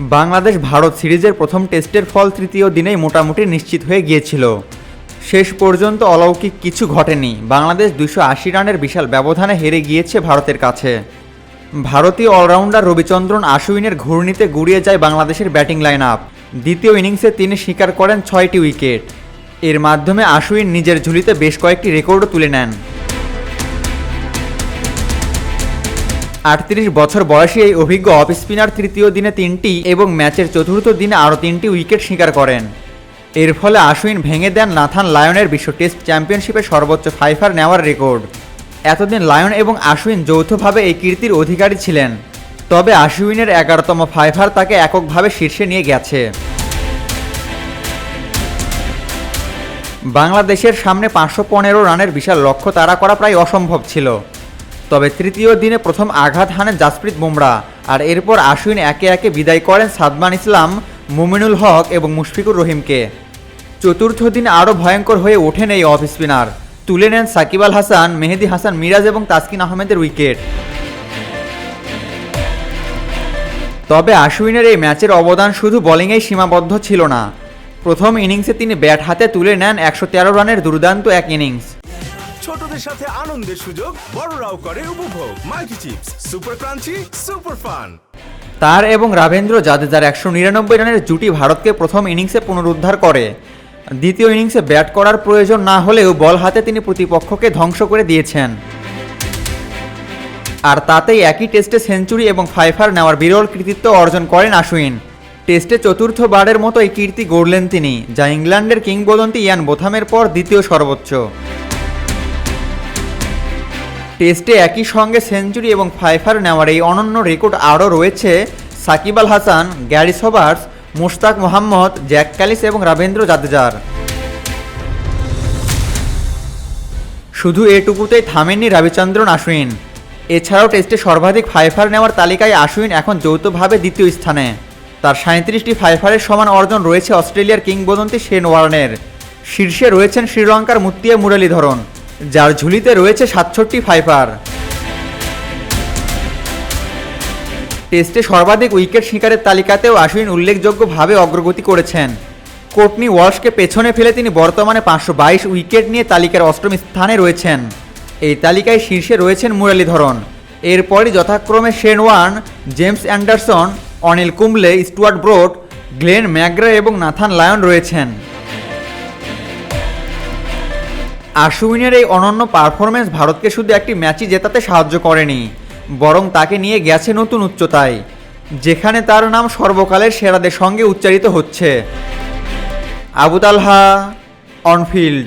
বাংলাদেশ ভারত সিরিজের প্রথম টেস্টের ফল তৃতীয় দিনেই মোটামুটি নিশ্চিত হয়ে গিয়েছিল। শেষ পর্যন্ত অলৌকিক কিছু ঘটেনি। বাংলাদেশ দুশো আশি রানের বিশাল ব্যবধানে হেরে গিয়েছে ভারতের কাছে। ভারতীয় অলরাউন্ডার রবিচন্দ্রন আশুইনের ঘূর্ণিতে গুড়িয়ে যায় বাংলাদেশের ব্যাটিং লাইন আপ দ্বিতীয় ইনিংসে তিনি স্বীকার করেন ছয়টি উইকেট। এর মাধ্যমে আশুইন নিজের ঝুলিতে বেশ কয়েকটি রেকর্ডও তুলে নেন। আটত্রিশ বছর বয়সী এই অভিজ্ঞ অফ স্পিনার তৃতীয় দিনে তিনটি এবং ম্যাচের চতুর্থ দিনে আরও তিনটি উইকেট শিকার করেন। এর ফলে আশুইন ভেঙে দেন নাথান লায়নের বিশ্ব টেস্ট চ্যাম্পিয়নশিপে সর্বোচ্চ ফাইফার নেওয়ার রেকর্ড। এতদিন লায়ন এবং আশুইন যৌথভাবে এই কীর্তির অধিকারী ছিলেন, তবে আশুইনের এগারোতম ফাইফার তাকে এককভাবে শীর্ষে নিয়ে গেছে। বাংলাদেশের সামনে পাঁচশো পনেরো রানের বিশাল লক্ষ্য তাড়া করা প্রায় অসম্ভব ছিল। তবে তৃতীয় দিনে প্রথম আঘাত হানেন জাসপ্রীত বুমরা। আর এরপর আশুইন একে একে বিদায় করেন সাদমান ইসলাম, মুমিনুল হক এবং মুশফিকুর রহিমকে। চতুর্থ দিন আরও ভয়ঙ্কর হয়ে ওঠেন এই অফ স্পিনার। তুলে নেন সাকিব আল হাসান, মেহেদি হাসান মিরাজ এবং তাসকিন আহমেদের উইকেট। তবে আশুইনের এই ম্যাচের অবদান শুধু বোলিংয়েই সীমাবদ্ধ ছিল না। প্রথম ইনিংসে তিনি ব্যাট হাতে তুলে নেন একশো তেরো রানের দুর্দান্ত এক ইনিংস। ছোটদের সাথে আনন্দের সুযোগ বড়রাও করে উপভোগ। Multi chips, super crunchy, super fun. তার এবং রাভেন্দ্র জাদেজার একশো নিরানব্বই রানের জুটি ভারতকে প্রথম ইনিংসে পুনরুদ্ধার করে। দ্বিতীয় ইনিংসে ব্যাট করার প্রয়োজন না হলেও বল হাতে তিনি প্রতিপক্ষকে ধ্বংস করে দিয়েছেন। আর তাতেই একই টেস্টে সেঞ্চুরি এবং ফাইফার নেওয়ার বিরল কৃতিত্ব অর্জন করেন আশুইন। টেস্টে চতুর্থবারের মতো এই কীর্তি গড়লেন তিনি, যা ইংল্যান্ডের কিংবদন্তি ইয়ান বোথামের পর দ্বিতীয় সর্বোচ্চ। টেস্টে একই সঙ্গে সেঞ্চুরি এবং ফাইফার নেওয়ার এই অনন্য রেকর্ড আরও রয়েছে Shakib Al Hasan, Garry Sobers, Mushtaq Mohammad, Jacques Kallis এবং রাবেন্দ্র জাদেজার। শুধু এটুকুতেই থামেননি রবিচন্দ্রন আশুইন এছাড়াও টেস্টে সর্বাধিক ফাইফার নেওয়ার তালিকায় আশুইন এখন যৌথভাবে দ্বিতীয় স্থানে। তার সাঁত্রিশটি ফাইফারের সমান অর্জন রয়েছে অস্ট্রেলিয়ার কিংবদন্তি শেন ওয়ার্নের। শীর্ষে রয়েছেন শ্রীলঙ্কার মুত্তিয়া মুরলীধরন। যার ঝুলিতে রয়েছে সাতষট্টি ফাইফার টেস্টে সর্বাধিক উইকেট শিকারের তালিকাতেও আশুইন উল্লেখযোগ্যভাবে অগ্রগতি করেছেন। কোটনি ওয়ার্সকে পেছনে ফেলে তিনি বর্তমানে পাঁচশো বাইশ উইকেট নিয়ে তালিকার অষ্টম স্থানে রয়েছেন। এই তালিকায় শীর্ষে রয়েছেন মুরালীধরন এরপরই যথাক্রমে Shane Warne James Anderson, Anil Kumble, Stuart Broad, Glenn McGrath এবং নাথান লায়ন রয়েছেন। আশুইনের এই অনন্য পারফরমেন্স ভারতকে শুধু একটি ম্যাচই জেতাতে সাহায্য করেনি, বরং তাকে নিয়ে গেছে নতুন উচ্চতায়, যেখানে তার নাম সর্বকালের সেরাদের সঙ্গে উচ্চারিত হচ্ছে। আবুতালহা অনফিল্ড